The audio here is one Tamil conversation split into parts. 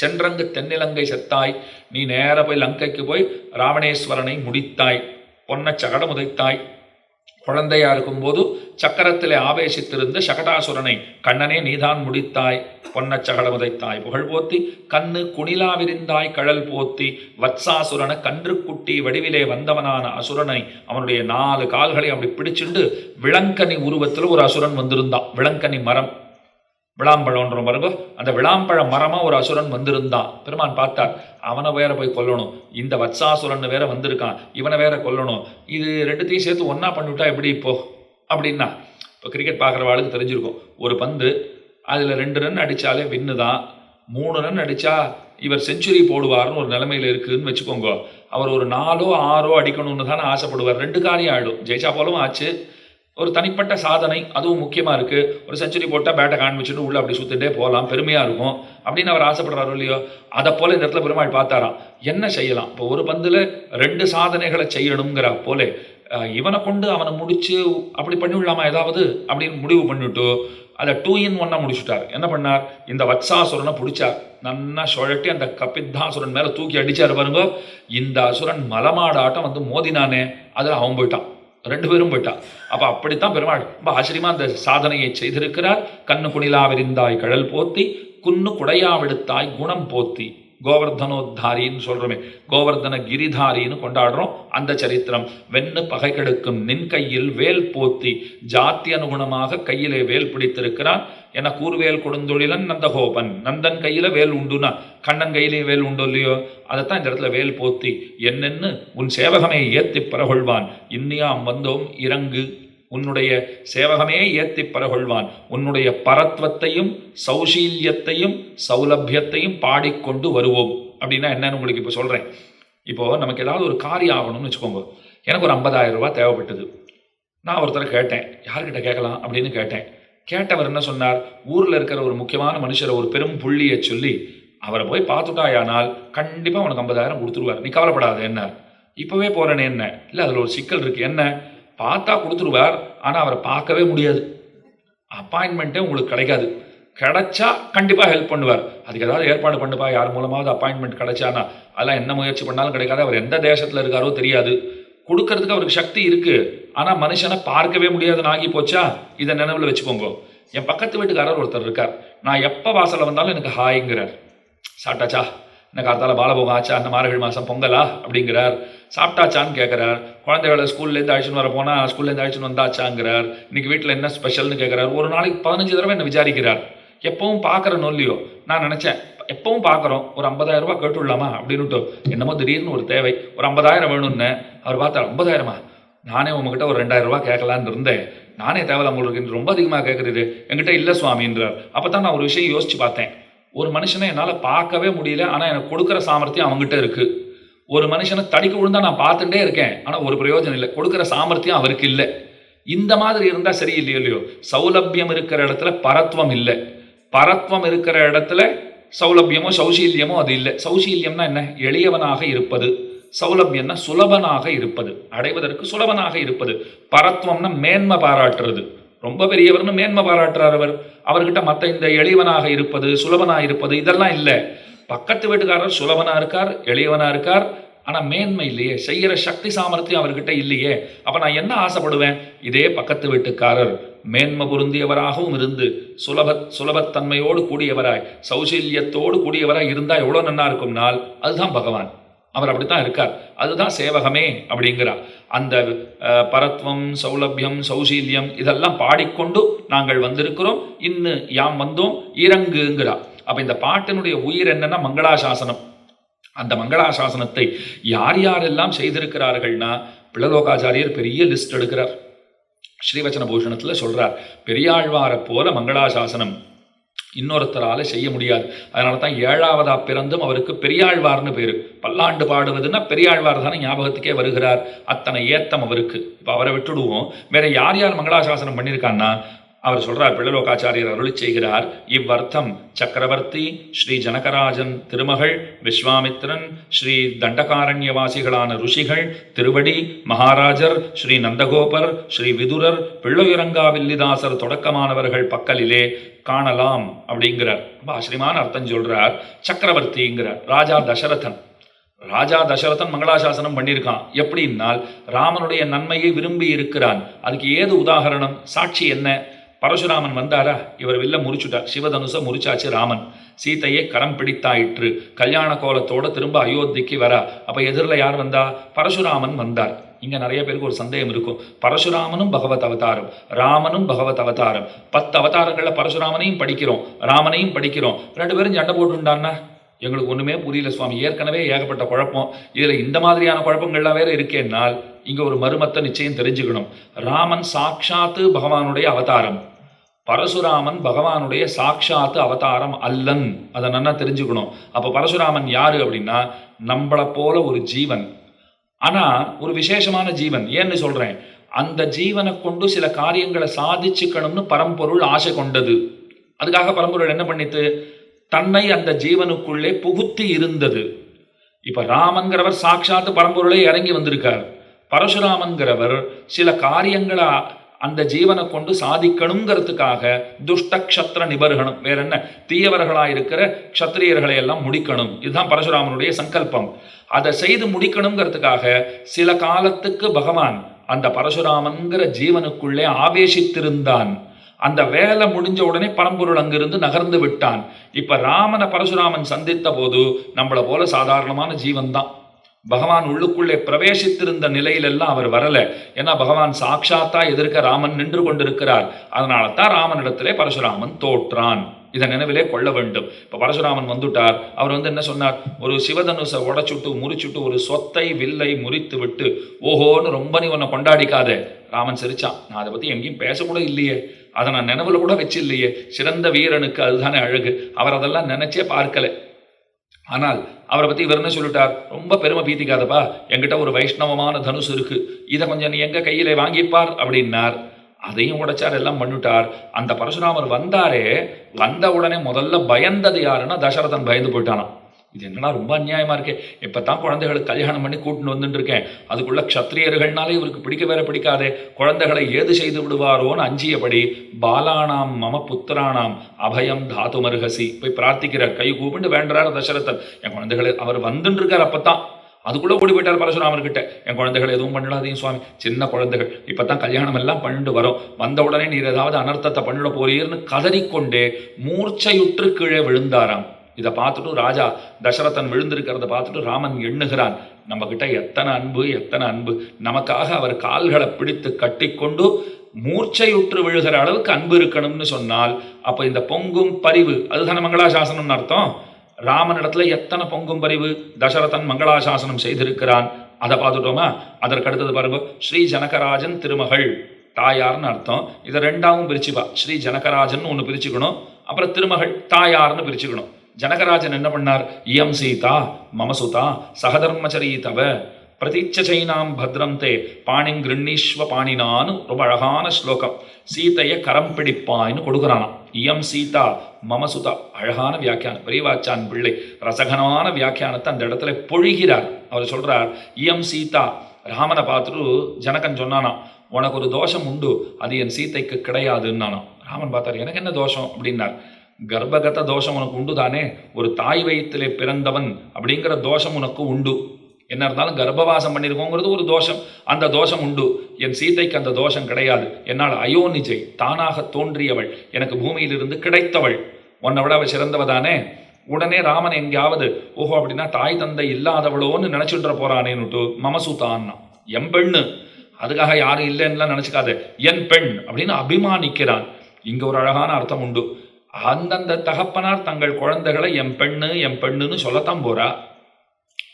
சென்றங்கு தென்னிலங்கை செத்தாய். நீ நேர போய் லங்கைக்கு போய் ராவணேஸ்வரனை முடித்தாய். பொன்ன சகடம் உதைத்தாய் குழந்தையா இருக்கும்போது சக்கரத்திலே ஆவேசித்திருந்த சகடாசுரனை கண்ணனே நீதான் முடித்தாய். பொன்ன சகடம் உதைத்தாய் புகழ் போத்தி கண்ணு குணிலா விரிந்தாய். கழல் போத்தி வத்சாசுரனை கன்றுக்குட்டி வடிவிலே வந்தவனான அசுரனை அவனுடைய நாலு கால்களை அப்படி பிடிச்சிண்டு விளங்கனி உருவத்தில் ஒரு அசுரன் வந்திருந்தான். விளங்கனி மரம். விளாம்பழம்ன்ற பாருங்க. அந்த விளாம்பழ மரமா ஒரு அசுரன் வந்திருந்தான் பெருமான் பார்த்தார் அவனை வேற போய் கொல்லணும். இந்த வத்சாசுரன் வேற வந்திருக்கான் இவனை வேற கொல்லணும். இது ரெண்டுத்தையும் சேர்த்து ஒன்றா பண்ணிவிட்டா எப்படி இப்போ? அப்படின்னா இப்போ கிரிக்கெட் பார்க்குறவாளுக்கு தெரிஞ்சிருக்கும். ஒரு பந்து அதில் ரெண்டு ரன் அடித்தாலே வின்னு தான். மூணு ரன் அடித்தா இவர் செஞ்சுரி போடுவார்னு ஒரு நிலைமையில் இருக்குதுன்னு வச்சுக்கோங்க. அவர் ஒரு நாலோ ஆறோ அடிக்கணும்னு தானே ஆசைப்படுவார். ரெண்டு காரியம் ஆகிடும் ஜெயிச்சா போலவும் ஆச்சு. ஒரு தனிப்பட்ட சாதனை அதுவும் முக்கியமாக இருக்குது ஒரு செஞ்சுரி போட்டால் பேட்டை காண்பிச்சுட்டு உள்ளே அப்படி சுற்றிட்டே போகலாம் பெருமையாக இருக்கும். அப்படின்னு அவர் ஆசைப்படுறாரு இல்லையோ அதை போல இந்த இடத்துல பெருமாள் பார்த்தாராம். என்ன செய்யலாம்? இப்போ ஒரு பந்தில் ரெண்டு சாதனைகளை செய்யணுங்கிற போல இவனை கொண்டு அவனை முடித்து அப்படி பண்ணிவிடலாமா ஏதாவது? அப்படின்னு முடிவு பண்ணிவிட்டு அதை டூ இன் ஒன்னாக முடிச்சுட்டார். என்ன பண்ணார்? இந்த வத்சாசுரனை பிடிச்சார். நன்னா சுழட்டி அந்த கபித்தாசுரன் மேலே தூக்கி அடித்தார் பாருங்க. இந்த அசுரன் மலமாடாட்டம் வந்து மோதினானே அதில் அவன் போயிட்டான். ரெண்டு பேரும் போயிட்டா. அப்போ அப்படித்தான் பெருமாள் ரொம்ப ஆச்சரியமா அந்த சாதனையை செய்திருக்கிறார். கண்ணு குணிலா விரிந்தாய் கடல் போத்தி குன்னு குடையா விடுத்தாய் குணம் போத்தி. கோவர்தனோத்தாரின்னு சொல்கிறோமே கோவர்தன கிரிதாரின்னு கொண்டாடுறோம் அந்த சரித்திரம். வெண்ணு பகை கெடுக்கும் நின் கையில் வேல் போத்தி ஜாத்தி அனுகுணமாக கையிலே வேல் பிடித்திருக்கிறான் என கூர்வேல் கொடுந்தொழிலன் நந்தகோபன் நந்தன் கையில் வேல் உண்டுனா கண்ணன் கையிலே வேல் உண்டு இல்லையோ? அதைத்தான் இந்த இடத்துல வேல் போத்தி என்னென்னு உன் சேவகமே ஏத்தி பரகொள்வான். இன்னியாம் வந்தோம் இறங்கு உன்னுடைய சேவகமே ஏத்தி பரகொள்வான். உன்னுடைய பரத்வத்தையும் சௌஷீல்யத்தையும் சௌலபியத்தையும் பாடிக்கொண்டு வருவோம். அப்படின்னா என்னன்னு உங்களுக்கு இப்போ சொல்கிறேன் இப்போது நமக்கு ஏதாவது ஒரு காரியம் ஆகணும்னு வச்சுக்கோங்க. எனக்கு ஒரு 50000 ரூபாய் தேவைப்பட்டது. நான் ஒருத்தரை கேட்டேன். யார்கிட்ட கேட்கலாம்? அப்படின்னு கேட்டேன். கேட்டவர் என்ன சொன்னார்? ஊரில் இருக்கிற ஒரு முக்கியமான மனுஷரை ஒரு பெரும் புள்ளியை சொல்லி அவரை போய் பார்த்துட்டாயானால் கண்டிப்பாக உனக்கு 50000 கொடுத்துருவார். நீ கவலைப்படாத என்ன இப்போவே போகிறேன்னு என்ன? இல்லை அதில் ஒரு சிக்கல் இருக்குது என்ன? பார்த்தா கொடுத்துருவார் ஆனால் அவரை பார்க்கவே முடியாது. அப்பாயின்மெண்ட்டே உங்களுக்கு கிடைக்காது. கிடைச்சா கண்டிப்பாக ஹெல்ப் பண்ணுவார். அதுக்கு ஏதாவது ஏற்பாடு பண்ணுப்பா யார் மூலமாவது அப்பாயின்மெண்ட் கிடைச்சானா. அதெல்லாம் என்ன முயற்சி பண்ணாலும் கிடைக்காது. அவர் எந்த தேசத்தில் இருக்காரோ தெரியாது. கொடுக்கறதுக்கு அவருக்கு சக்தி இருக்குது ஆனால் மனுஷனை பார்க்கவே முடியாதுன்னு ஆகி போச்சா? இதை நினைவில் வச்சுக்கோங்க. என் பக்கத்து வீட்டுக்காரர் ஒருத்தர் இருக்கார். நான் எப்போ வாசலில் வந்தாலும் எனக்கு ஹாய்ங்கிறார் சாட்டாச்சா எனக்கு காத்தால பாலபோகம் ஆச்சா அந்த மார்கழி மாதம் பொங்கலா? அப்படிங்கிறார். சாப்பிட்டாச்சான்னு கேட்குறார் குழந்தைகளை ஸ்கூல்லேருந்து அழைச்சின்னு வர போனால் ஸ்கூல்லேருந்து அழைச்சின்னு வந்தாச்சாங்கிறார். இன்னைக்கு வீட்டில் என்ன ஸ்பெஷல்னு கேட்குறார் ஒரு நாளைக்கு பதினஞ்சு தடவை என்ன விசாரிக்கிறார். எப்பவும் பார்க்குறனோ இல்லையோ நான் நினச்சேன் எப்பவும் பார்க்குறோம் ஒரு 50000 கேட்டு கேட்டுடலாமா அப்படின்னுட்டு என்னமோ திடீர்னு ஒரு தேவை. ஒரு 50000 வேணும்னு. அவர் பார்த்தா ஐம்பதாயிரமா? நானே உங்ககிட்ட ஒரு ரெண்டாயிரம் ரூபா கேட்கலான்னு இருந்தேன். நானே தேவையில்ல உங்களுக்கு ரொம்ப அதிகமாக கேட்குறது என்கிட்ட இல்லை சுவாமின்றார். அப்போ தான் நான் ஒரு விஷயம் யோசிச்சு பார்த்தேன். ஒரு மனுஷனை என்னால் பார்க்கவே முடியல ஆனால் எனக்கு கொடுக்குற சாமர்த்தியம் அவங்ககிட்ட இருக்குது ஒரு மனுஷனை தடிக்க விழுந்தா நான் பார்த்துட்டே இருக்கேன் ஆனால் ஒரு பிரயோஜனம் இல்லை. கொடுக்குற சாமர்த்தியம் அவருக்கு இல்லை. இந்த மாதிரி இருந்தால் சரி இல்லையோ இல்லையோ சௌலபியம் இருக்கிற இடத்துல பரத்வம் இல்லை. பரத்வம் இருக்கிற இடத்துல சௌலபியமோ சௌசீல்யமோ அது இல்லை. சௌசீல்யம்னா என்ன? எளியவனாக இருப்பது. சௌலபியம்னா சுலபனாக இருப்பது. அடைவதற்கு சுலபனாக இருப்பது. பரத்வம்னா மேன்மை பாராட்டுறது. ரொம்ப பெரியவர்னு மேன்மை பாராட்டுறார் அவர். அவர்கிட்ட மற்ற இந்த எளியவனாக இருப்பது சுலபனா இருப்பது இதெல்லாம் இல்லை. பக்கத்து வீட்டுக்காரர் சுலபனாக இருக்கார் எளியவனா இருக்கார். ஆனால் மேன்மை இல்லையே. செய்கிற சக்தி சாமர்த்தியம் அவர்கிட்ட இல்லையே. அப்போ நான் என்ன ஆசைப்படுவேன்? இதே பக்கத்து வீட்டுக்காரர் மேன்மை பொருந்தியவராகவும் இருந்து சுலப சுலபத்தன்மையோடு கூடியவராய் சௌசல்யத்தோடு கூடியவராய் இருந்தால் எவ்வளோ நன்னா இருக்கும்னால் அதுதான் பகவான். அவர் அப்படித்தான் இருக்கார். அதுதான் சேவகமே அப்படிங்கிறார் அந்த பரத்வம் சௌலபியம் சௌசீல்யம் இதெல்லாம் பாடிக்கொண்டு நாங்கள் வந்திருக்கிறோம். இன்னு யாம் வந்தோம் இறங்குங்கிறார் அப்ப இந்த பாட்டினுடைய உயிர் என்னன்னா மங்களாசாசனம். அந்த மங்களாசாசனத்தை யார் யாரெல்லாம் செய்திருக்கிறார்கள்னா பிளலோகாச்சாரியர் பெரிய லிஸ்ட் எடுக்கிறார். ஸ்ரீவச்சன பூஷணத்தில் சொல்றார். பெரியாழ்வாரை போல மங்களாசாசனம். இன்னொருத்தரால செய்ய முடியாது. அதனால தான் ஏழாவதா பிறந்தும் அவருக்கு பெரியாழ்வார்னு பேரு. பல்லாண்டு பாடுவதுன்னா பெரியாழ்வார் தானே ஞாபகத்துக்கே வருகிறார். அத்தனை ஏத்தம் அவருக்கு. இப்போ அவரை விட்டுடுவோம். வேற யார் யார் மங்களாசாசனம் பண்ணியிருக்கான்னா அவர் சொல்றார் பிள்ளலோகாச்சாரியர் அருளி செய்கிறார் இவ்வர்த்தம் சக்கரவர்த்தி ஸ்ரீ ஜனகராஜன் திருமகள் விஸ்வாமித்திரன் ஸ்ரீ தண்டகாரண்யவாசிகளான ருஷிகள் திருவடி மகாராஜர் ஸ்ரீ நந்தகோபர் ஸ்ரீ விதுரர் பிள்ளையுரங்கா வில்லிதாசர் தொடக்கமானவர்கள் பக்கலிலே காணலாம் அப்படிங்கிறார். ரொம்ப ஆச்சரியமான அர்த்தம் சொல்றார் சக்கரவர்த்திங்கிறார் ராஜா தசரதன். ராஜா தசரதன் மங்களாசாசனம் பண்ணியிருக்கான். எப்படின்னால் ராமனுடைய நன்மையை விரும்பி இருக்கிறான் அதுக்கு ஏது உதாகரணம் சாட்சி என்ன? பரசுராமன் வந்தாரா? இவர் வில்ல முறிச்சுட்டார். சிவதனுச முறிச்சாச்சு ராமன். சீதையை கரம் பிடித்தாயிற்று. கல்யாண கோலத்தோட திரும்ப அயோத்திக்கு வரா. அப்போ எதிரில் யார் வந்தா? பரசுராமன் வந்தார். இங்கே நிறைய பேருக்கு ஒரு சந்தேகம் இருக்கும். பரசுராமனும் பகவத் அவதாரம். ராமனும் பகவத் அவதாரம். பத்து அவதாரங்களில் பரசுராமனையும் படிக்கிறோம். ராமனையும் படிக்கிறோம். ரெண்டு பேரும் சண்டை போட்டுண்டான்னா? எங்களுக்கு ஒன்றுமே புரியல சுவாமி. ஏற்கனவே ஏகப்பட்ட குழப்பம். இதில் இந்த மாதிரியான குழப்பங்கள்லாம் வேற இருக்கேன்னால் இங்கே ஒரு மருமத்தை நிச்சயம் தெரிஞ்சுக்கணும். ராமன் சாட்சாத்து பகவானுடைய அவதாரம். பரசுராமன் பகவானுடைய சாக்ஷாத்து அவதாரம் அல்லன். அதை நல்லா தெரிஞ்சுக்கணும். அப்போ பரசுராமன் யார் அப்படின்னா நம்மளை போல ஒரு ஜீவன். ஆனால் ஒரு விசேஷமான ஜீவன். ஏன்னு சொல்கிறேன் அந்த ஜீவனை கொண்டு சில காரியங்களை சாதிச்சுக்கணும்னு பரம்பொருள் ஆசை கொண்டது. அதுக்காக பரம்பொருள் என்ன பண்ணித்து? தன்னை அந்த ஜீவனுக்குள்ளே புகுத்தி இருந்தது. இப்போ ராமங்கிறவர் சாட்சாத்து பரம்பொருளே இறங்கி வந்திருக்கார். பரசுராமங்கிறவர் சில காரியங்களை அந்த ஜீவனை கொண்டு சாதிக்கணுங்கிறதுக்காக துஷ்ட க்ஷத்திர நிபர்கணம். வேற என்ன தீயவர்களாக இருக்கிற க்ஷத்திரியர்களை எல்லாம் முடிக்கணும். இதுதான் பரசுராமனுடைய சங்கல்பம். அதை செய்து முடிக்கணுங்கிறதுக்காக சில காலத்துக்கு பகவான் அந்த பரசுராமன்கிற ஜீவனுக்குள்ளே ஆவேசித்திருந்தான். அந்த வேலை முடிஞ்ச உடனே பரம்பொருள் அங்கிருந்து நகர்ந்து விட்டான். இப்போ ராமனை பரசுராமன் சந்தித்த போது நம்மளை போல சாதாரணமான ஜீவன் தான் பகவான் உள்ளுக்குள்ளே பிரவேசித்திருந்த நிலையிலெல்லாம் அவர் வரல. ஏன்னா பகவான் சாட்சாத்தா எதிர்க்க ராமன் நின்று கொண்டிருக்கிறார். அதனால தான் ராமனிடத்திலே பரசுராமன் தோற்றான். இதை நினைவிலே கொள்ள வேண்டும். இப்போ பரசுராமன் வந்துட்டார். அவர் வந்து என்ன சொன்னார்? ஒரு சிவதனுசை உடைச்சுட்டு முறிச்சுட்டு ஒரு சொத்தை வில்லை முறித்து விட்டு ஓஹோன்னு ரொம்ப நீ உன்னை கொண்டாடிக்காத. ராமன் சிரிச்சான். நான் அதை பற்றி எங்கேயும் பேசக்கூட இல்லையே. அதை நான் நினைவில் கூட வச்சு இல்லையே சிறந்த வீரனுக்கு அதுதானே அழகு. அவர் அதெல்லாம் நினைச்சே பார்க்கலை. ஆனால் அவரை பற்றி இவர் என்ன சொல்லிட்டார்? ரொம்ப பெருமை பீத்திக்காதப்பா. என்கிட்ட ஒரு வைஷ்ணவமான தனுசு இருக்கு. இதை கொஞ்சம் நீ எங்கள் கையில் வாங்கிப்பார் அப்படின்னார். அதையும் உடைச்சார் எல்லாம் பண்ணிட்டார். அந்த பரசுராமர் வந்தாரே வந்த உடனே முதல்ல பயந்தது யாருன்னா தசரதன் பயந்து போயிட்டானான் இது என்னடா ரொம்ப அநியாயமாக இருக்கே? இப்பதான் குழந்தைகளுக்கு கல்யாணம் பண்ணி கூட்டின்னு வந்துட்டு இருக்கேன். அதுக்குள்ள க்ஷத்திரியர்கள்னாலே இவருக்கு பிடிக்க வேற பிடிக்காதே. குழந்தைகளை ஏது செய்து விடுவாரோன்னு அஞ்சியபடி பாலானாம் மம புத்திரானாம் அபயம் தாத்து மருகசி. போய் பிரார்த்திக்கிறார். கை கூப்பிட்டு வேண்டார் தசரதன். என் குழந்தைகளை அவர் வந்துட்டு இருக்கார் அப்பதான் அதுக்குள்ளே ஓடி போயிட்டார் பரசுராமர்கிட்ட. என் குழந்தைகள் எதுவும் பண்ணலாதையும் சுவாமி. சின்ன குழந்தைகள். இப்போ தான் கல்யாணம் எல்லாம் பண்ணிட்டு வரோம். வந்த உடனே நீர் ஏதாவது அனர்த்தத்தை பண்ணிட போறீர்னு கதறிக்கொண்டே மூர்ச்சையுற்று கீழே விழுந்தாராம். இதை பார்த்துட்டு ராஜா தசரதன் விழுந்திருக்கிறத பார்த்துட்டு ராமன் எண்ணுகிறான் நம்ம கிட்ட எத்தனை அன்பு எத்தனை அன்பு. நமக்காக அவர் கால்களை பிடித்து கட்டிக்கொண்டு மூர்ச்சையுற்று விழுகிற அளவுக்கு அன்பு இருக்கணும்னு சொன்னால் அப்போ இந்த பொங்கும் பரிவு அதுதானே மங்களாசாசனம்னு அர்த்தம்? ராமனிடத்துல எத்தனை பொங்கும் பரிவு தசரதன் மங்களாசாசனம் செய்திருக்கிறான்? அதை பார்த்துட்டோமா? அதற்கு அடுத்தது பாருங்க ஸ்ரீ ஜனகராஜன் திருமகள் தாயார்னு அர்த்தம். இதை ரெண்டாவும் பிரிச்சுப்பா. ஸ்ரீ ஜனகராஜன் ஒன்று பிரிச்சுக்கணும் அப்புறம் திருமகள் தாயார்னு பிரிச்சுக்கணும். ஜனகராஜன் என்ன பண்ணார்? இயம் சீதா மமசுதா சகதர்மச்சரி தவ பிரதீட்சைனாம் பத்ரம் தே பாணிங் கிருண்ணீஸ்வ பாணினான்னு ரொம்ப அழகான ஸ்லோகம். சீதையை கரம் பிடிப்பாய்னு கொடுக்குறானாம். இயம் சீதா மமசுதா அழகான வியாக்கியானம். பெரியவாச்சான் பிள்ளை ரசகனமான வியாக்கியானத்தை அந்த இடத்துல பொழிகிறார். அவர் சொல்றார் இயம் சீதா ராமனை பார்த்துட்டு ஜனகன் சொன்னானாம் உனக்கு ஒரு தோஷம் உண்டு அது என் சீத்தைக்கு கிடையாதுன்னானாம். ராமன் பார்த்தார் எனக்கு என்ன தோஷம்? அப்படின்னார். கர்ப்பகத தோஷம் உனக்கு உண்டு தானே? ஒரு தாய் வயிற்றிலே பிறந்தவன் அப்படிங்கிற தோஷம் உனக்கு உண்டு. என்ன இருந்தாலும் கர்ப்பவாசம் பண்ணியிருக்கோங்கிறது ஒரு தோஷம். அந்த தோஷம் உண்டு. என் சீதைக்கு அந்த தோஷம் கிடையாது. என்னால் அயோனிஜை தானாக தோன்றியவள். எனக்கு பூமியிலிருந்து கிடைத்தவள். உன்னை விட அவள் சிறந்தவ தானே? உடனே ராமன் எங்கேயாவது ஓஹோ அப்படின்னா தாய் தந்தை இல்லாதவளோன்னு நினைச்சுட்டு போறானேன்னுட்டு மமசுதான்னா. என் பெண்ணு. அதுக்காக யாரும் இல்லைன்னுலாம் நினச்சிக்காது. என் பெண். அப்படின்னு அபிமானிக்கிறான். இங்கே ஒரு அழகான அர்த்தம் உண்டு. அந்தந்த தகப்பனார் தங்கள் குழந்தைகளை என் பெண்ணு என் பெண்ணுன்னு சொல்லத்தான் போறா.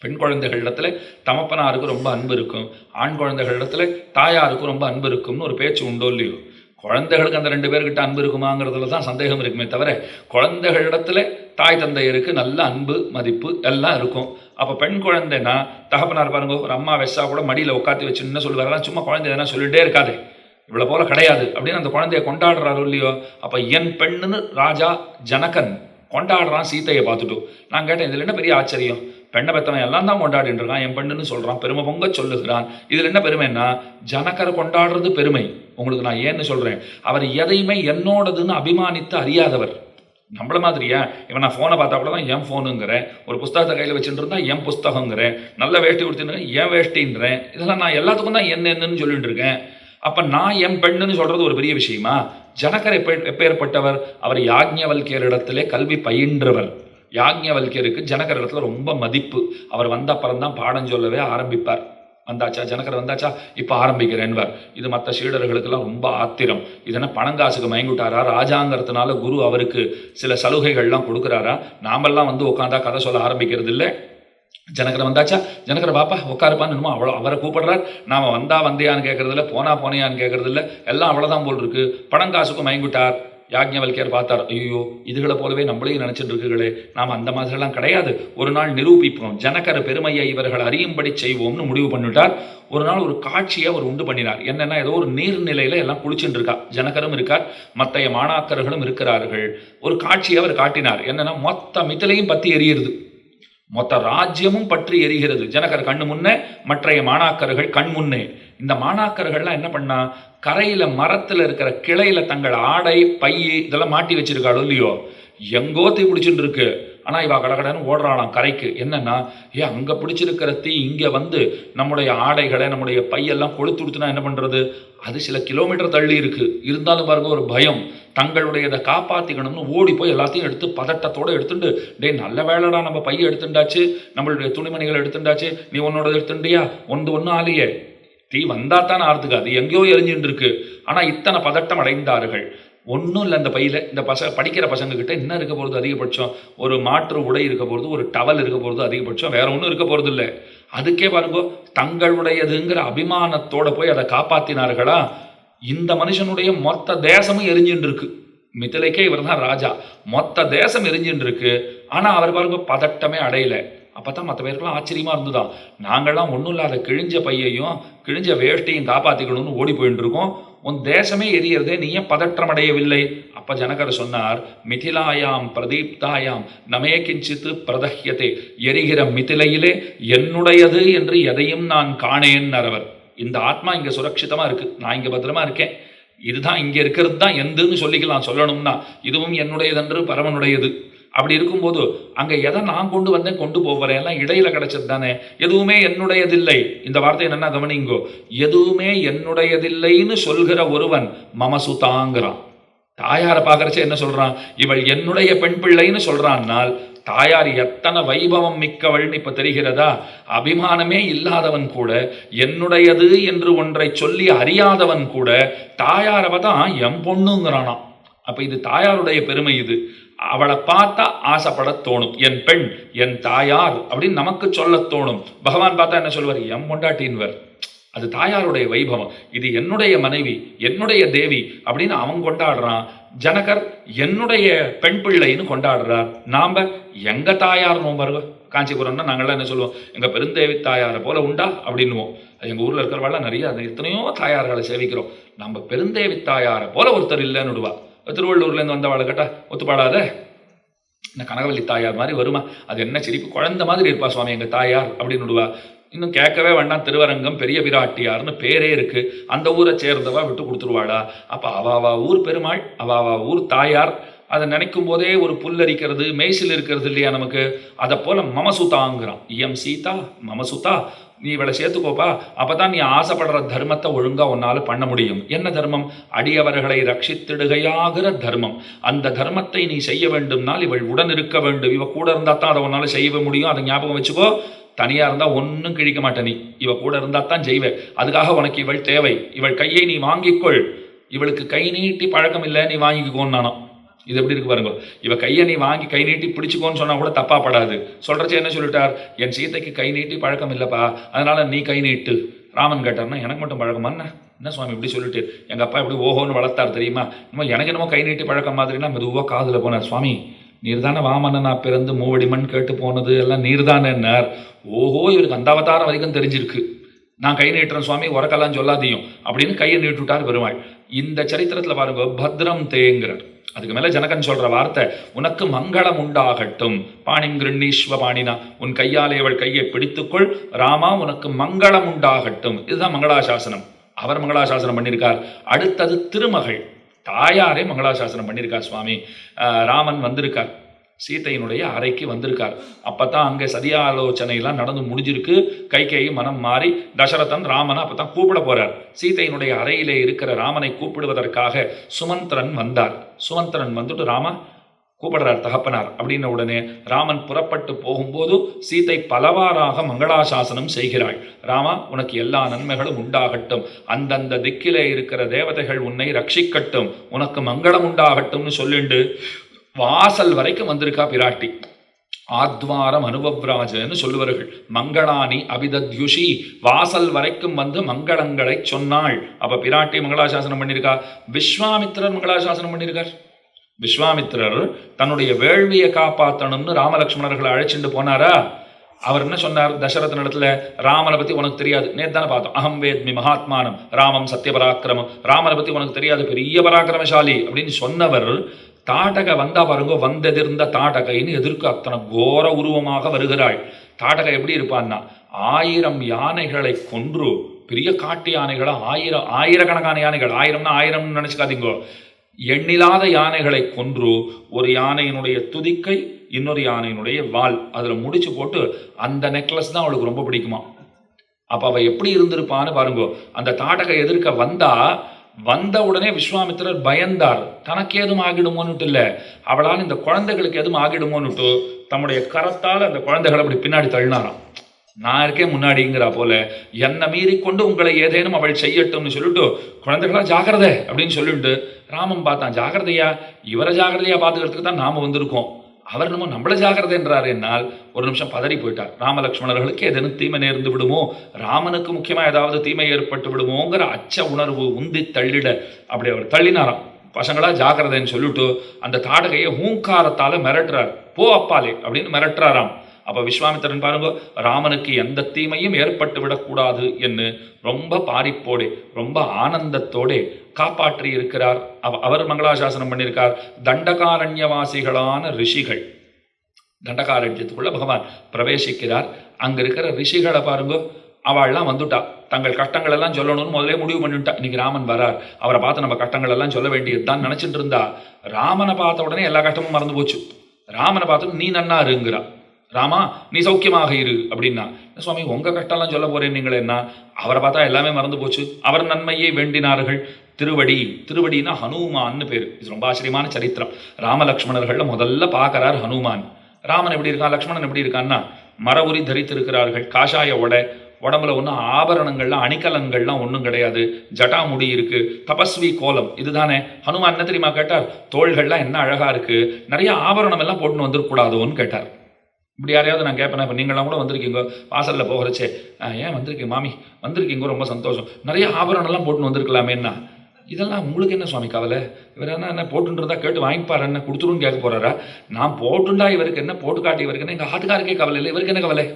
பெண் குழந்தைகளிடத்துல தமப்பனாருக்கு ரொம்ப அன்பு இருக்கும். ஆண் குழந்தைகளிடத்துல தாயாருக்கு ரொம்ப அன்பு இருக்கும்னு ஒரு பேச்சு உண்டோ இல்லையோ? குழந்தைகளுக்கு அந்த ரெண்டு பேர்கிட்ட அன்பு இருக்குமாங்கிறதுல தான் சந்தேகம் இருக்குமே தவிர குழந்தைகளிடத்துல தாய் தந்தையருக்கு நல்ல அன்பு மதிப்பு எல்லாம் இருக்கும். அப்போ பெண் குழந்தைன்னா தகப்பனார் பாருங்க ஒரு அம்மா வெஸ்ஸா கூட மடியில் உட்காந்து வச்சுன்னு சொல்லுவாரெல்லாம் சும்மா குழந்தை எதனா சொல்லிகிட்டே இருக்காதே. இவ்வளோ போல கிடையாது அப்படின்னு அந்த குழந்தைய கொண்டாடுறாரோ இல்லையோ அப்போ என் பெண்ணுன்னு ராஜா ஜனகன் கொண்டாடுறான் சீத்தையை பார்த்துட்டு. நான் கேட்டேன் இதில் என்ன பெரிய ஆச்சரியம்? பெண்ணை பெத்தவன் எல்லாம் தான் கொண்டாடிட்டு இருக்கான். என் பெண்ணுன்னு சொல்கிறான் பெருமை பொங்க சொல்லுகிறான். இதில் என்ன பெருமைன்னா ஜனகரை கொண்டாடுறது பெருமை. உங்களுக்கு நான் ஏன்னு சொல்கிறேன் அவர் எதையுமே என்னோடதுன்னு அபிமானித்து அறியாதவர். நம்மள மாதிரியா? இவன் நான் ஃபோனை பார்த்தா கூட தான் என் ஃபோனுங்கிறேன் ஒரு புஸ்தகத்தை கையில் வச்சுட்டு இருந்தா என் புஸ்தகங்கிறேன் நல்ல வேஷ்டி கொடுத்துருக்கேன் என் வேஷ்டின்றேன். இதெல்லாம் நான் எல்லாத்துக்கும் தான் என்ன என்னன்னு சொல்லிட்டு இருக்கேன் அப்போ நான் என் பெண்ணுன்னு சொல்கிறது ஒரு பெரிய விஷயமா? ஜனகர் எப்ப எப்பேற்பட்டவர்? அவர் யாக்ஞவல்கியர் இடத்திலே கல்வி பயின்றவர். யாக்ஞவல்கியருக்கு ஜனகர் இடத்துல ரொம்ப மதிப்பு. அவர் வந்த அப்புறம் தான் பாடம் சொல்லவே ஆரம்பிப்பார். வந்தாச்சா? ஜனகர் வந்தாச்சா? இப்போ ஆரம்பிக்கிறேன்வர். இது மற்ற சீடர்களுக்கெல்லாம் ரொம்ப ஆத்திரம். இதனால் பணங்காசுக்கு மயங்கிட்டாரா ராஜாங்கிறதுனால குரு அவருக்கு சில சலுகைகள்லாம் கொடுக்குறாரா? நாமெல்லாம் வந்து உட்காந்தா கதை சொல்ல ஆரம்பிக்கிறது இல்லை ஜனகரை வந்தாச்சா? ஜனகரை பாப்பா உட்காருப்பான்னு என்னமோ அவ்வளோ அவரை கூப்பிடுறார். நாம வந்தா வந்தியான்னு கேட்கறதில்ல போனா போனியான்னு கேட்கறதில்ல எல்லாம் அவ்வளோதான் போல் இருக்கு. பணங்காசுக்கு மயங்கிட்டார் யாக்ஞவல்கியர் பார்த்தார் ஐயோ இதுகளை போலவே நம்மளையும் நினச்சிட்டு இருக்குகளே நாம் அந்த மாதிரிலாம் கிடையாது. ஒரு நாள் நிரூபிப்போம். ஜனகர பெருமையை இவர்கள் அறியும்படி செய்வோம்னு முடிவு பண்ணிட்டார். ஒரு நாள் ஒரு காட்சியை அவர் உண்டு பண்ணினார். என்னென்னா ஏதோ ஒரு நீர்நிலையில் எல்லாம் குளிச்சுட்டு இருக்கா. ஜனகரும் இருக்கார். மற்றைய மாணாக்கர்களும் இருக்கிறார்கள். ஒரு காட்சியை அவர் காட்டினார். என்னென்னா மொத்த மித்திலையும் பற்றி எரியிறது. மொத்த ராஜ்யமும் பற்றி எரிகிறது. ஜனகர் கண்ணு முன்னே மற்றைய மாணாக்கர்கள் கண் முன்னே. இந்த மாணாக்கர்கள்லாம் என்ன பண்ணா கரையில மரத்துல இருக்கிற கிளையில தங்கள் ஆடை பை இதெல்லாம் மாட்டி வச்சிருக்காளோ இல்லையோ? எங்கோ தீ பிடிச்சிட்டு இருக்கு. ஆனால் இவா கடகடன்னு ஓடுறாளாம் கரைக்கு. என்னன்னா ஏ அங்கே பிடிச்சிருக்கிற தீ இங்கே வந்து நம்முடைய ஆடைகளை நம்முடைய பையெல்லாம் கொளுத்து கொடுத்துனா என்ன பண்ணுறது அது சில கிலோமீட்டர் தள்ளி இருக்குது இருந்தாலும் பாருங்க ஒரு பயம். தங்களுடையதை காப்பாற்றிக்கணும்னு ஓடி போய் எல்லாத்தையும் எடுத்து பதட்டத்தோடு எடுத்துட்டு டேய் நல்ல வேலைடா நம்ம பையன் எடுத்துட்டாச்சு நம்மளுடைய துணிமணிகளை எடுத்துட்டாச்சு நீ உன்னோட எடுத்துட்டியா ஒன்று ஒன்றும் ஆலையே. தீ வந்தா தான் ஆர்த்துக்காது எங்கேயோ எரிஞ்சுட்டு இருக்கு ஆனால் இத்தனை பதட்டம் அடைந்தார்கள். ஒன்றும் இல்லை அந்த பையில். இந்த பச படிக்கிற பசங்கக்கிட்ட என்ன இருக்க போகிறது அதிகபட்சம்? ஒரு மாற்று உடை இருக்க போகிறது ஒரு டவல் இருக்க போகிறது அதிகபட்சம். வேற ஒன்றும் இருக்க போகிறது இல்லை. அதுக்கே பாருங்க தங்களுடையதுங்கிற அபிமானத்தோட போய் அதை காப்பாற்றினார்களா இந்த மனுஷனுடைய மொத்த தேசமும் எரிஞ்சுட்டு இருக்கு மிதிலைக்கே இவர் தான் ராஜா. மொத்த தேசம் எரிஞ்சுட்டு இருக்கு ஆனால் அவர் பாருங்க பதட்டமே அடையல. அப்பதான் மற்ற பேருக்கெல்லாம் ஆச்சரியமாக இருந்துதான். நாங்கள்லாம் ஒன்றும் இல்லாத கிழிஞ்ச பையையும் கிழிஞ்ச வேஷ்டையும் காப்பாற்றிக்கணும்னு ஓடி போயிட்டு இருக்கோம் உன் தேசமே எரியறதே நீ ஏன் பதற்றம் அப்ப ஜனகர் சொன்னார் மிதிலாயாம் பிரதீப்தாயாம் நமே கிஞ்சித்து பிரதஹ்யதே. எரிகிற மிதிலையிலே என்னுடையது என்று எதையும் நான் காணேன் அவர் இந்த ஆத்மா இங்க சுரட்சிதமா இருக்கு. நான் இங்க பத்திரமா இருக்கேன். இதுதான் இங்க இருக்கிறது தான் எந்துன்னு சொல்லிக்கலாம் சொல்லணும்னா. இதுவும் என்னுடையதென்று பரவனுடையது அப்படி இருக்கும்போது அங்க எதை நான் கொண்டு வந்தேன் கொண்டு போகிறேன் எல்லாம் இடையில கிடைச்சது தானே. எதுவுமே என்னுடையதில்லை. இந்த வார்த்தை என்னன்னா கவனிங்கோ. எதுவுமே என்னுடையதில்லைன்னு சொல்கிற ஒருவன் மமசுதாங்கிறான். தாயாரை பார்க்கறச்ச என்ன சொல்றான்? இவள் என்னுடைய பெண் பிள்ளைன்னு சொல்றான்னால் தாயார் எத்தனை வைபவம் மிக்கவள்னு இப்ப தெரிகிறதா? அபிமானமே இல்லாதவன் கூட என்னுடையது என்று ஒன்றை சொல்லி அறியாதவன் கூட தாயாரவ தான் என் பொண்ணுங்கிறானாம். அப்ப இது தாயாருடைய பெருமை இது. அவளை பார்த்தா ஆசைப்பட தோணும். என் பெண் என் தாயார் அப்படின்னு நமக்கு சொல்ல தோணும். பகவான் பார்த்தா என்ன சொல்வார்? எம் கொண்டாட்டின்வர் அது தாயாருடைய வைபவம். இது என்னுடைய மனைவி என்னுடைய தேவி அப்படின்னு அவன் கொண்டாடுறான். ஜனகர் என்னுடைய பெண் பிள்ளைன்னு கொண்டாடுறார். நாம எங்க தாயார் நோம்பருவ காஞ்சிபுரம்னா நாங்கள்லாம் என்ன சொல்லுவோம்? எங்கள் பெருந்தேவி தாயாரை போல உண்டா அப்படின்னுவோம். எங்கள் ஊரில் இருக்கிறவாள் நிறைய அது எத்தனையோ தாயார்களை சேவிக்கிறோம். நம்ம பெருந்தேவி தாயாரை போல ஒருத்தர் இல்லைன்னு விடுவா. திருவள்ளூர்லேருந்து வந்தவாளை கேட்டா ஒத்துப்பாடாத? இந்த கனகவல்லி தாயார் மாதிரி வருமா? அது என்ன சிரிப்பு? குழந்தை மாதிரி இருப்பா சுவாமி எங்கள் தாயார்? அப்படின்னு விடுவா. இன்னும் கேட்கவே வேண்டாம் திருவரங்கம் பெரிய பிராட்டியார்னு பேரே இருக்குது அந்த ஊரை சேர்ந்தவா விட்டு கொடுத்துருவாளா அப்போ அவாவா ஊர் பெருமாள் அவாவா ஊர் தாயார் அதை நினைக்கும் போதே ஒரு புல்லரிக்கிறது மெய்சில் இருக்கிறது இல்லையா நமக்கு? அதை போல மமசுதாங்கிறான். இயம் சீதா மமசுதா நீ இவளை சேர்த்துக்கோப்பா. அப்பதான் நீ ஆசைப்படுற தர்மத்தை ஒழுங்கா உன்னால பண்ண முடியும். என்ன தர்மம்? அடியவர்களை ரட்சித்திடுகையாகிற தர்மம். அந்த தர்மத்தை நீ செய்ய வேண்டும்னால் இவள் உடன் இருக்க வேண்டும். இவ கூட இருந்தா தான் அதை உன்னால செய்யவே முடியும். அதை ஞாபகம் வச்சுக்கோ. தனியா இருந்தா ஒன்றும் கிழிக்க மாட்டே நீ. இவ கூட இருந்தா தான் செய்வேன் அதுக்காக உனக்கு இவள் தேவை. இவள் கையை நீ வாங்கிக்கொள். இவளுக்கு கை நீட்டி பழக்கம் இல்லை நீ வாங்கிக்கோன்னு நானும். இது எப்படி இருக்கு பாருங்க. இவ கையை நீ வாங்கி கை நீட்டி பிடிச்சிக்கோன்னு சொன்னா கூட தப்பா படாது. சொல்றச்சு என்ன சொல்லிட்டார்? என் சீதைக்கு கை நீட்டி பழக்கம் இல்லப்பா. அதனால நீ கை நீட்டு. ராமன் கேட்டார்னா எனக்கு மட்டும் பழக்கமா? என்ன? என்ன சுவாமி இப்படி சொல்லிட்டு? எங்க அப்பா இப்படி ஓஹோன்னு வளர்த்தார் தெரியுமா? இன்னும் எனக்கு என்னமோ கை நீட்டி பழக்கம் மாதிரினா மெதுவாக காதுல போனார். சுவாமி நீர்தானே நான் பிறந்து மூவடி மண் கேட்டு போனது? எல்லாம் நீர்தானேன்னார் ஓஹோ இவருக்கு அந்த அவதாரம் வரைக்கும் தெரிஞ்சிருக்கு. நான் கை நீட்டுறேன் சுவாமி உரக்கெல்லாம் சொல்லாதையும். அப்படின்னு கையை நீட்டுவிட்டார் பெருமாள். இந்த சரித்திரத்தில் பாருங்க பத்ரம் தேங்கிறார் அதுக்கு மேல ஜனகன் சொல்ற வார்த்தை உனக்கு மங்களம் உண்டாகட்டும். பாணிம் கிருண்ணீஸ்வ பாணினா உன் கையாலே அவள் கையை பிடித்துக்கொள். ராமா உனக்கு மங்களம் உண்டாகட்டும். இதுதான் மங்களாசாசனம். அவர் மங்களாசாசனம் பண்ணியிருக்கார் அடுத்தது திருமகள். தாயாரே மங்களாசாசனம் பண்ணியிருக்கார் சுவாமி. ராமன் வந்திருக்கார். சீதையினுடைய அறைக்கு வந்திருக்கார். அப்பதான் அங்கே சதியாலோசனை எல்லாம் நடந்து முடிஞ்சிருக்கு. கைகேயி மனம் மாறி தசரதன் ராமனை அப்பதான் கூப்பிட போறார். சீதையினுடைய அறையிலே இருக்கிற ராமனை கூப்பிடுவதற்காக சுமந்திரன் வந்தார். சுமந்திரன் வந்துட்டு ராமா கூப்பிடுறார் தகப்பனார். அப்படின்ன உடனே ராமன் புறப்பட்டு போகும்போது சீதை பலவாறாக மங்களாசாசனம் செய்கிறாள். ராமா உனக்கு எல்லா நன்மைகளும் உண்டாகட்டும். அந்தந்த திக்கிலே இருக்கிற தேவதைகள் உன்னை ரட்சிக்கட்டும். உனக்கு மங்களம் உண்டாகட்டும்னு சொல்லிண்டு. வாசல் வரைக்கும் வந்திருக்கா பிராட்டி? ஆத்வாரம் அனுபவ்ராஜன்னு சொல்லுவார்கள். மங்களானி அபிதத்யுஷி வாசல் வரைக்கும் வந்து மங்களங்களை சொன்னாள். அப்ப பிராட்டி மங்களாசாசனம் பண்ணியிருக்கா விஸ்வாமித்திரர் மங்களாசாசனம் பண்ணியிருக்கார் விஸ்வாமித்திரர் தன்னுடைய வேள்வியை காப்பாத்தணும்னு ராமலக்ஷ்மணர்களை அழைச்சிட்டு போனாரா? அவர் என்ன சொன்னார்? தசரத இடத்துல ராமனை பத்தி உனக்கு தெரியாது. நேர்தான தானே பார்த்தோம். அகம் வேத்மி மகாத்மானம் ராமம் சத்யபராக்கிரமம் ராமனை பத்தி உனக்கு தெரியாது பெரிய பராக்கிரமசாலி. அப்படின்னு சொன்னவர் தாடக வந்தா பாருங்க வந்ததிருந்த தாடகைன்னு எதிர்க்கு அத்தனை கோர உருவமாக வருகிறாள். தாடகை எப்படி இருப்பான்னா ஆயிரம் யானைகளை கொன்று பெரிய காட்டு யானைகளை ஆயிரம் ஆயிரக்கணக்கான யானைகள் ஆயிரம்னா ஆயிரம்னு நினச்சிக்காதீங்கோ. எண்ணிலாத யானைகளை கொன்று ஒரு யானையினுடைய துதிக்கை இன்னொரு யானையினுடைய வால் அதில் முடிச்சு போட்டு அந்த நெக்லஸ் தான் அவளுக்கு ரொம்ப பிடிக்குமா. அப்போ அவள் எப்படி இருந்திருப்பான்னு பாருங்க அந்த தாடகை எதிர்க்க வந்தால் வந்த உடனே விஸ்வாமித்திரர் பயந்தார். தனக்கு எதுவும் ஆகிடுமோன்னுட்டு இல்லை. அவளால் இந்த குழந்தைகளுக்கு எதுவும் ஆகிடுமோன்னுட்டு தம்முடைய கரத்தால் அந்த குழந்தைகளை அப்படி பின்னாடி தள்ளினாராம். நான் இருக்கேன் முன்னாடிங்கிறா போல என்னை மீறி கொண்டு உங்களை ஏதேனும் அவள் செய்யட்டும்னு சொல்லிட்டு குழந்தைகளா ஜாக்கிரதை அப்படின்னு சொல்லிட்டு ராமன் பார்த்தான் ஜாக்கிரதையா இவரை ஜாகிரதையா பார்த்துக்கிறதுக்கு தான் நாம வந்திருக்கோம். அவர் நம்ம நம்மள ஜாக்கிரதைன்றார் என்னால். ஒரு நிமிஷம் பதறி போயிட்டார். ராமலக்ஷ்மணர்களுக்கு ஏதேனும் தீமை நேர்ந்து விடுமோ? ராமனுக்கு முக்கியமாக ஏதாவது தீமை ஏற்பட்டு விடுமோங்கிற அச்ச உணர்வு உந்தி தள்ளிட அப்படி அவர் தள்ளினாராம். பசங்களா ஜாக்கிரதைன்னு சொல்லிட்டு அந்த தாடகையை ஹூங்காரத்தால் மிரட்டுறார். போ அப்பாலே அப்படின்னு மிரட்டுறாராம். அப்ப விஸ்வாமித்திரன் பாருங்க ராமனுக்கு எந்த தீமையும் ஏற்பட்டு விடக்கூடாது என்று ரொம்ப பாரிப்போடு ரொம்ப ஆனந்தத்தோடு காப்பாற்றி இருக்கிறார். அவ- அவர் மங்களாசாசனம் பண்ணியிருக்கார். தண்டகாரண்யவாசிகளான ரிஷிகள் தண்டகாரண்யத்துக்குள்ள பகவான் பிரவேசிக்கிறார். அங்க இருக்கிற ரிஷிகளை பாருங்க அவள்லாம் வந்துட்டா. தங்கள் கஷ்டங்கள் எல்லாம் சொல்லணும்னு முதலே முடிவு பண்ணிட்டா. இன்னைக்கு ராமன் வரார். அவரை பார்த்து நம்ம கஷ்டங்கள் எல்லாம் சொல்ல வேண்டியதுதான் நினைச்சிட்டு இருந்தா. ராமனை பார்த்த உடனே எல்லா கஷ்டமும் மறந்து போச்சு. ராமனை பார்த்து நீ நன்னா இருங்கிறா ராமா நீ சௌக்கியமாக இரு அப்படின்னா. சுவாமி உங்க கஷ்டம்லாம் சொல்ல போகிறேன் நீங்கள் என்ன? அவரை பார்த்தா எல்லாமே மறந்து போச்சு. அவர் நன்மையை வேண்டினார்கள். திருவடி திருவடினா ஹனுமான்னு பேர். இது ரொம்ப ஆச்சரியமான சரித்திரம். ராமலக்ஷ்மணர்களில் முதல்ல பார்க்கறார் ஹனுமான். ராமன் எப்படி இருக்கான் லக்ஷ்மணன் எப்படி இருக்கான்னா மரவுரி தரித்திருக்கிறார்கள். காஷாய உடை உடம்புல ஒன்றும் ஆபரணங்கள்லாம் அணிகலன்கள்லாம் ஒன்றும் கிடையாது. ஜட்டாமுடி இருக்குது தபஸ்வி கோலம். இதுதானே. ஹனுமான் என்ன தெரியுமா கேட்டார்? தோள்கள்லாம் என்ன அழகாக இருக்குது நிறைய ஆபரணம் எல்லாம் போட்டுன்னு வந்துடக்கூடாதோன்னு கேட்டார். இப்படி யாரையாவது நான் கேட்பேன். இப்போ நீங்களாம் கூட வந்திருக்கீங்க. வாசலில் போகிறச்சே. ஏன் வந்திருக்கீங்க? மாமி வந்திருக்கீங்க. ரொம்ப சந்தோஷம். நிறைய ஆபரணம்லாம் போட்டுன்னு வந்திருக்கலாமேன்னா இதெல்லாம் உங்களுக்கு என்ன சுவாமி கவலை? இவர் என்ன என்ன போட்டுன்றதா கேட்டு வாங்கிப்பாரு. என்ன கொடுத்துருன்னு கேட்க போகிறாரா நான் போட்டுண்டா இவருக்கு என்ன போட்டு காட்டி இவருக்கு என்ன? எங்கள் ஆட்டுக்காருக்கே கவலை இல்லை. இவருக்கு என்ன கவலை?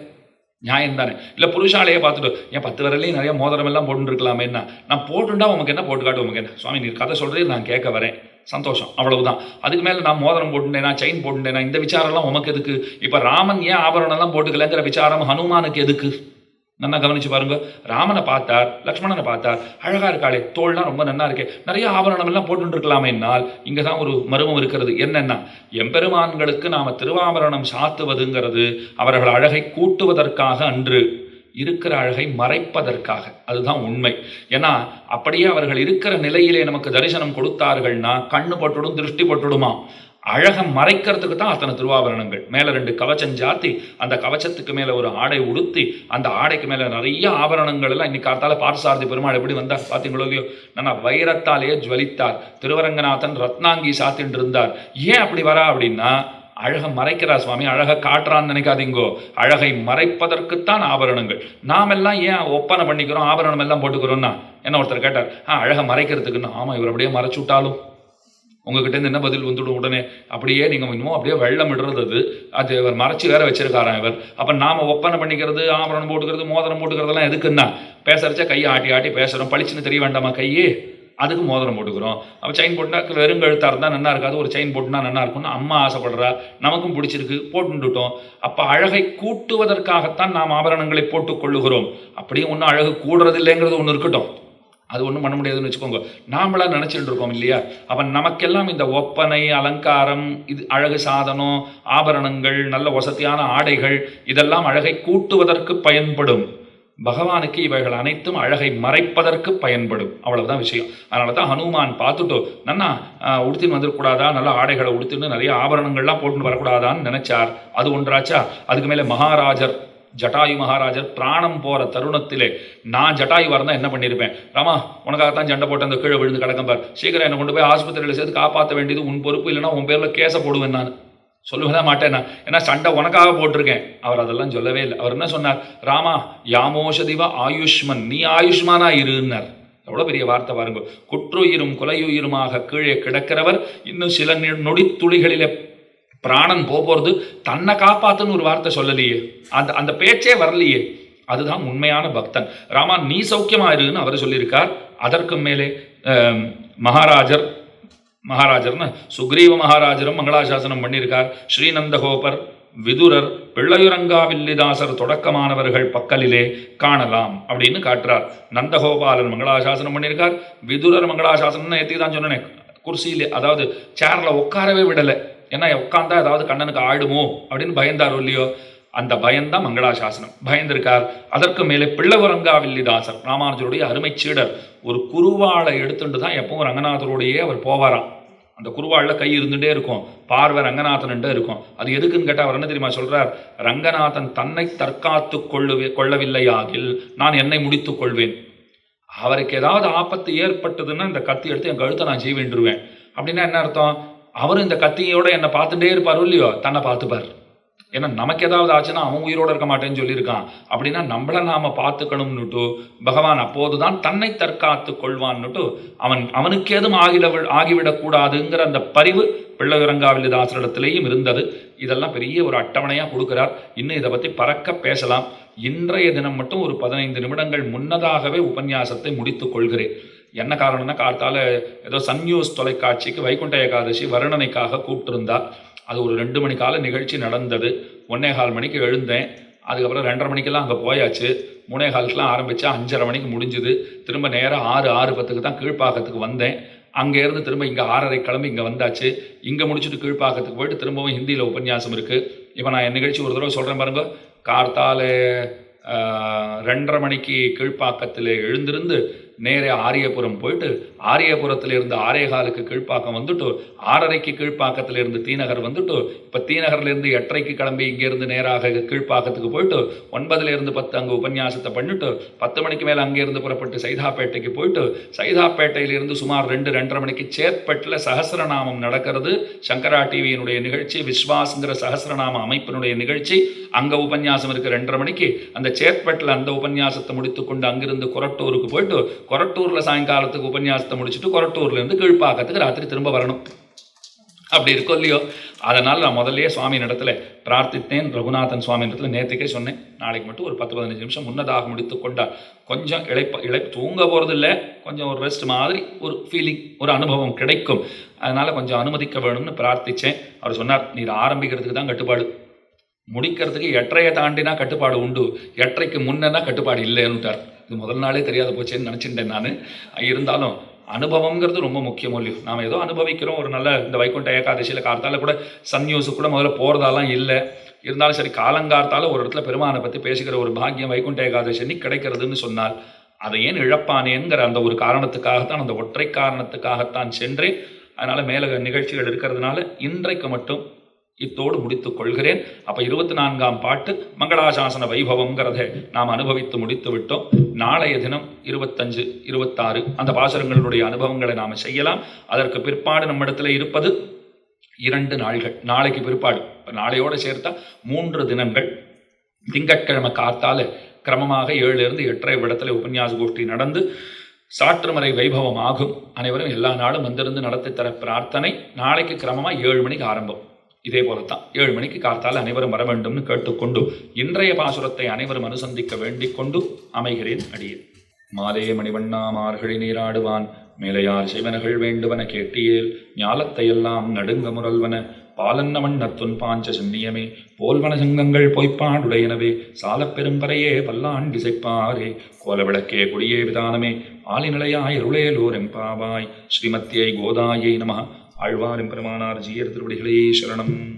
நியாயம் தானே இல்லை புருஷாலையே பார்த்துட்டு ஏன் பத்து வரலையும் நிறைய மோதிரம் எல்லாம் போட்டுருக்கலாமே என்ன நான் போட்டுண்டா உமக்கு என்ன போட்டு காட்டு உமக்கு என்ன? சுவாமி நீ கதை சொல்றதே நான் கேட்க வரேன். சந்தோஷம். அவ்வளவுதான். அதுக்கு மேலே நான் மோதிரம் போட்டுட்டேனா செயின் போட்டுட்டேனா இந்த விசாரம்லாம் உமக்கு எதுக்கு? இப்போ ராமன் ஏன் ஆபரணம்லாம் போட்டுக்கலங்கிற விசாரம் ஹனுமானுக்கு எதுக்கு? நல்லா கவனிச்சு பாருங்க. ராமனை பார்த்தார் லக்ஷ்மணனை பார்த்தார். அழகா இருக்காளே தோல்லாம் ரொம்ப நல்லா இருக்கே. நிறைய ஆபரணம் எல்லாம் போட்டு இருக்கலாமே என்னால். இங்கே தான் ஒரு மர்மம் இருக்கிறது. என்னென்னா எம்பெருமான்களுக்கு நாம் திருவாபரணம் சாத்துவதுங்கிறது அவர்கள் அழகை கூட்டுவதற்காக அன்று இருக்கிற அழகை மறைப்பதற்காக. அதுதான் உண்மை. ஏன்னா அப்படியே அவர்கள் இருக்கிற நிலையிலே நமக்கு தரிசனம் கொடுத்தார்கள்னா கண்ணு பட்டுடும் திருஷ்டி பட்டுடுமா? அழகை மறைக்கிறதுக்கு தான் அத்தனை திருவாபரணங்கள். மேலே ரெண்டு கவச்சம் ஜாத்தி அந்த கவச்சத்துக்கு மேலே ஒரு ஆடை உடுத்தி அந்த ஆடைக்கு மேலே நிறைய ஆபரணங்கள் எல்லாம் இன்னைக்கு காத்தால பார்த்தசாரதி பெருமாள் எப்படி வந்தார் பார்த்தீங்களோ இல்லையோ? நான் வைரத்தாலேயே ஜுவலித்தார். திருவரங்கநாதன் ரத்னாங்கி சாத்தின்னு இருந்தார் ஏன் அப்படி வரா அப்படின்னா அழகை மறைக்கிறா சுவாமி அழகை காட்டுறான்னு நினைக்காதீங்கோ. அழகை மறைப்பதற்குத்தான் ஆபரணங்கள். நாம் எல்லாம் ஏன் ஒப்பனை பண்ணிக்கிறோம் ஆபரணம் எல்லாம் போட்டுக்கிறோம்னா? என்ன ஒருத்தர் கேட்டார் ஆ அழகை மறைக்கிறதுக்குன்னு. ஆமாம் இவர் அப்படியே மறைச்சு விட்டாலும். உங்ககிட்டேருந்து என்ன பதில் வந்துடும் உடனே? அப்படியே நீங்கள் இன்னும் அப்படியே வெள்ளம் இடுறது அது. அது இவர் மறைச்சு வேற வச்சிருக்காராம் இவர். அப்போ நாம ஒப்பனை பண்ணிக்கிறது ஆபரணம் போட்டுக்கிறது மோதிரம் போட்டுக்கிறதெல்லாம் எதுக்குன்னா? பேசுறச்ச கையை ஆட்டி ஆட்டி பேசுகிறோம் பளிச்சுன்னு தெரிய வேண்டாமா கையே? அதுக்கு மோதிரம் போட்டுக்கிறோம். அப்போ செயின் போட்டுனா வெறுங்கழுத்தாக இருந்தால் நல்லா இருக்காது. ஒரு செயின் போட்டுனா நல்லா இருக்கும்னு அம்மா ஆசைப்படுறா. நமக்கும் பிடிச்சிருக்கு. போட்டுட்டோம் அப்போ அழகை கூட்டுவதற்காகத்தான் நாம் ஆபரணங்களை போட்டுக் கொள்ளுகிறோம். அப்படியும் ஒன்றும் அழகு கூடுறதில்லைங்கிறது ஒன்று இருக்கட்டும். அது ஒன்றும் பண்ண முடியாதுன்னு வச்சுக்கோங்க. நாமளாக நினச்சிட்டு இருக்கோம் இல்லையா? அப்போ நமக்கெல்லாம் இந்த ஒப்பனை அலங்காரம் இது அழகு சாதனம் ஆபரணங்கள் நல்ல வசதியான ஆடைகள் இதெல்லாம் அழகை கூட்டுவதற்கு பயன்படும். பகவானுக்கு இவைகள் அனைத்தும் அழகை மறைப்பதற்கு பயன்படும். அவ்வளவுதான் விஷயம். அதனால தான் ஹனுமான் பார்த்துட்டோ நன்னா உடுத்தின்னு வந்துடக்கூடாதா நல்ல ஆடைகளை உடுத்தின்னு நிறைய ஆபரணங்கள்லாம் போட்டுன்னு வரக்கூடாதான்னு நினைச்சார். அது ஒன்றாச்சா? அதுக்கு மேலே மகாராஜர் ஜட்டாயு மகாராஜர் பிராணம் போகிற தருணத்திலே நான் ஜட்டாயு இருந்தால் என்ன பண்ணியிருப்பேன் ராமா உனக்காகத்தான் சண்டை போட்டு அந்த கீழே விழுந்து கிடக்கம்பார் சீக்கிரம் என்னை கொண்டு போய் ஆஸ்பத்திரியில் சேர்த்து காப்பாற்ற வேண்டியது உன் பொறுப்பு. இல்லைன்னா உன் பேரில் கேஸை போடுவேன் நான். சொல்லவே மாட்டேன் நான் ஏன்னா சண்டை உனக்காக போட்டிருக்கேன். அவர் அதெல்லாம் சொல்லவே இல்லை. அவர் என்ன சொன்னார்? ராமா யாமோஷதிவ ஆயுஷ்மன் நீ ஆயுஷ்மானா இருந்தார் எவ்வளோ பெரிய வார்த்தை பாருங்க. குற்றுயிரும் கொலையுயிருமாக கீழே கிடக்கிறவர் இன்னும் சில நி- பிராணன் போகிறது தன்னை காப்பாத்துன்னு ஒரு வார்த்தை சொல்லலையே. அந்த அந்த பேச்சே வரலையே. அதுதான் உண்மையான பக்தன். ராமா நீ சௌக்கியமா இருன்னு அவர் சொல்லியிருக்கார். அதற்கு மேலே மகாராஜர் மகாராஜர்னு சுக்ரீவ மகாராஜரும் மங்களாசாசனம் பண்ணியிருக்கார். ஸ்ரீநந்தகோபர் விதுரர் பிள்ளையுரங்காவில்லிதாசர் தொடக்கமானவர்கள் பக்கலிலே காணலாம் அப்படின்னு காட்டுறார். நந்தகோபாலன் மங்களாசாசனம் பண்ணியிருக்கார். விதுரர் மங்களாசாசனம்னு ஏற்றி தான் சொன்னேன் குர்சியிலே அதாவது சேரில் உட்காரவே விடலை. ஏன்னா உட்காந்தா ஏதாவது கண்ணனுக்கு ஆயிடுமோ அப்படின்னு பயந்தாரோ இல்லையோ? அந்த பயம்தான் மங்களாசாசனம். பயந்திருக்கார். அதற்கு மேலே பிள்ளவரங்காவில்லிதாசர் ராமானுஜருடைய அருமை சீடர் ஒரு குருவாளை எடுத்துட்டு தான் எப்பவும் ரங்கநாதரோடையே அவர் போவாராம். அந்த குருவாளில் கை இருந்துகிட்டே இருக்கும். பார்வை ரங்கநாதன்கிட்ட இருக்கும். அது எதுக்குன்னு கேட்டால் அவர் என்ன தெரியுமா சொல்கிறார் ரங்கநாதன் தன்னை தற்காத்து கொள்ளுவே கொள்ளவில்லையாகில் நான் என்னை முடித்து கொள்வேன். அவருக்கு ஏதாவது ஆபத்து ஏற்பட்டதுன்னா இந்த கத்தி எடுத்து என் கழுத்தை நான் செய்வேண்டுருவேன் அப்படின்னா என்ன அர்த்தம்? அவரும் இந்த கத்தியோட என்னை பார்த்துட்டே இருப்பார் இல்லையோ? தன்னை பார்த்துப்பார். ஏன்னா நமக்கு ஏதாவது ஆச்சுன்னா அவன் உயிரோட இருக்க மாட்டேன்னு சொல்லியிருக்கான். அப்படின்னா நம்மள நாம பார்த்துக்கணும்னுட்டு பகவான் அப்போதுதான் தன்னை தற்காத்து கொள்வான்னுட்டு அவன் அவனுக்கு ஏதும் ஆகிட ஆகிவிடக்கூடாதுங்கிற அந்த பரிவு பிள்ளைவிரங்காவில்லி தாசரிடத்திலேயும் இருந்தது. இதெல்லாம் பெரிய ஒரு அட்டவணையாக கொடுக்கிறார். இன்னும் இதை பற்றி பறக்க பேசலாம். இன்றைய தினம் மட்டும் ஒரு பதினைந்து நிமிடங்கள் முன்னதாகவே உபன்யாசத்தை முடித்துக் கொள்கிறேன். என்ன காரணம்னா கார்த்தால ஏதோ சன் நியூஸ் தொலைக்காட்சிக்கு வைகுண்ட ஏகாதசி வருணனைக்காக கூப்பிட்டிருந்தா அது ஒரு ரெண்டு மணி கால நிகழ்ச்சி நடந்தது. ஒன்னே கால் மணிக்கு எழுந்தேன். அதுக்கப்புறம் ரெண்டரை மணிக்கெல்லாம் அங்கே போயாச்சு. மூணே காலுக்கெல்லாம் ஆரம்பித்தா அஞ்சரை மணிக்கு முடிஞ்சுது. திரும்ப நேராக ஆறு ஆறு பத்துக்கு தான் கீழ்ப்பாக்கத்துக்கு வந்தேன். அங்கேருந்து திரும்ப இங்கே ஆறரை கிளம்பி இங்கே வந்தாச்சு. இங்கே முடிச்சுட்டு கீழ்ப்பாக்கத்துக்கு போயிட்டு திரும்பவும் ஹிந்தியில் உபன்யாசம் இருக்குது இப்போ நான் என் நிகழ்ச்சி ஒரு தடவை சொல்கிறேன் பாருங்க. கார்த்தால ரெண்டரை மணிக்கு கீழ்ப்பாக்கத்தில் எழுந்திருந்து நேரே ஆரியபுரம் போயிட்டு ஆரியபுரத்தில் இருந்து ஆரேகாலுக்கு கீழ்ப்பாக்கம் வந்துட்டு ஆறரைக்கு கீழ்ப்பாக்கத்தில் இருந்து தீநகர் வந்துட்டு இப்போ தீநகர்லேருந்து எட்டரைக்கு கிளம்பி இங்கேருந்து நேராக கீழ்ப்பாக்கத்துக்கு போயிட்டு ஒன்பதுலேருந்து பத்து அங்கே உபன்யாசத்தை பண்ணிட்டு பத்து மணிக்கு மேலே அங்கேருந்து புறப்பட்டு சைதாப்பேட்டைக்கு போயிட்டு சைதாப்பேட்டையிலிருந்து சுமார் ரெண்டு ரெண்டரை மணிக்கு சேத்பட்டில் சஹஸ்ரநாமம் நடக்கிறது. சங்கரா டிவியினுடைய நிகழ்ச்சி விஸ்வாஸ்ங்கிற சஹஸ்ரநாம அமைப்பினுடைய நிகழ்ச்சி. அங்கே உபன்யாசம் இருக்கு ரெண்டரை மணிக்கு. அந்த சேத்பட்டில் அந்த உபன்யாசத்தை முடித்துக்கொண்டு அங்கிருந்து கொரட்டூருக்கு போயிட்டு கொரட்டூரில் சாயங்காலத்துக்கு உபன்யாசத்தை முடிச்சுட்டு கொரட்டூர்லேருந்து கீழ்ப்பாக்கத்துக்கு ராத்திரி திரும்ப வரணும். அப்படி இருக்கோ இல்லையோ? அதனால் நான் முதல்லயே சுவாமி இடத்துல பிரார்த்தித்தேன். ரகுநாதன் சுவாமி இடத்துல நேற்றுக்கே சொன்னேன். நாளைக்கு மட்டும் ஒரு பத்து பதினஞ்சு நிமிஷம் முன்னதாக முடித்து கொண்டால் கொஞ்சம் இழைப்ப இழை தூங்க போகிறது இல்லை கொஞ்சம் ஒரு ரெஸ்ட் மாதிரி ஒரு ஃபீலிங் ஒரு அனுபவம் கிடைக்கும். அதனால் கொஞ்சம் அனுமதிக்க வேணும்னு பிரார்த்திச்சேன். அவர் சொன்னார் நீர் ஆரம்பிக்கிறதுக்கு தான் கட்டுப்பாடு. முடிக்கிறதுக்கு எட்டரையை தாண்டினா கட்டுப்பாடு உண்டு. எட்டரைக்கு முன்னனா கட்டுப்பாடு இல்லைன்னுட்டார். இது முதல் நாளே தெரியாத போச்சேன்னு நினச்சிட்டேன் நான். இருந்தாலும் அனுபவங்கிறது ரொம்ப முக்கியம் இல்லையோ நாம் ஏதோ அனுபவிக்கிறோம் ஒரு நல்ல இந்த வைகுண்ட ஏகாதசியில் கார்த்தால கூட சன் கூட முதல்ல போகிறதாலாம் இல்லை. இருந்தாலும் சரி காலங்கார்த்தால ஒரு இடத்துல பெருமானை பற்றி பேசுகிற ஒரு பாக்கியம் வைகுண்ட ஏகாதசி அன்னைக்கு கிடைக்கிறதுன்னு சொன்னால் அதை ஏன் இழப்பானேங்கிற அந்த ஒரு காரணத்துக்காகத்தான் அந்த ஒற்றை காரணத்துக்காகத்தான் சென்றேன் அதனால் மேலக நிகழ்ச்சிகள் இருக்கிறதுனால இன்றைக்கு மட்டும் இத்தோடு முடித்துக் கொள்கிறேன். அப்போ இருபத்தி நான்காம் பாட்டு மங்களாசாசன வைபவங்கிறத நாம் அனுபவித்து முடித்து விட்டோம். நாளைய தினம் இருபத்தஞ்சு இருபத்தாறு அந்த பாசுரங்களுடைய அனுபவங்களை நாம் செய்யலாம். அதற்கு பிற்பாடு நம்மிடத்தில் இருப்பது இரண்டு நாள்கள். நாளைக்கு பிற்பாடு. நாளையோடு சேர்த்தா மூன்று தினங்கள். திங்கட்கிழமை காத்தால கிரமமாக ஏழுல இருந்து எட்டரை விடத்தில் உபன்யாச கோஷ்டி நடந்து சாற்றுமறை வைபவம் ஆகும். அனைவரும் எல்லா நாளும் வந்திருந்து நடத்தி தர பிரார்த்தனை. நாளைக்கு கிரமமாக ஏழு மணிக்கு ஆரம்பம். இதே போலத்தான் ஏழு மணிக்கு காத்தால் அனைவரும் வர வேண்டும்னு கேட்டுக்கொண்டு இன்றைய பாசுரத்தை அனைவரும் அனுசந்திக்க வேண்டிக் கொண்டு அமைகிறேன் அடியேன். மாலே மணிவண்ணா மார்கழி நீராடுவான். மேலையார் சிவனகள் வேண்டுவன கேட்டியேல் ஞாலத்தையெல்லாம் நடுங்க முரல்வன. பாலன்ன வண்ணத்துன் பாஞ்ச சென்னியமே போல்வன சங்கங்கள் பொய்ப்பாடுடையனவே சாலப்பெரும்பறையே பெரும்பறையே பல்லாண் திசைப்பாரே குடியே விதானமே. ஆலிநிலையாய் அருளேலோர் எம்பாவாய். ஸ்ரீமத்தியை கோதாயை நம. ஆழ்வார் பெருமானார் ஜீயர் திருவடிகளே சரணம்.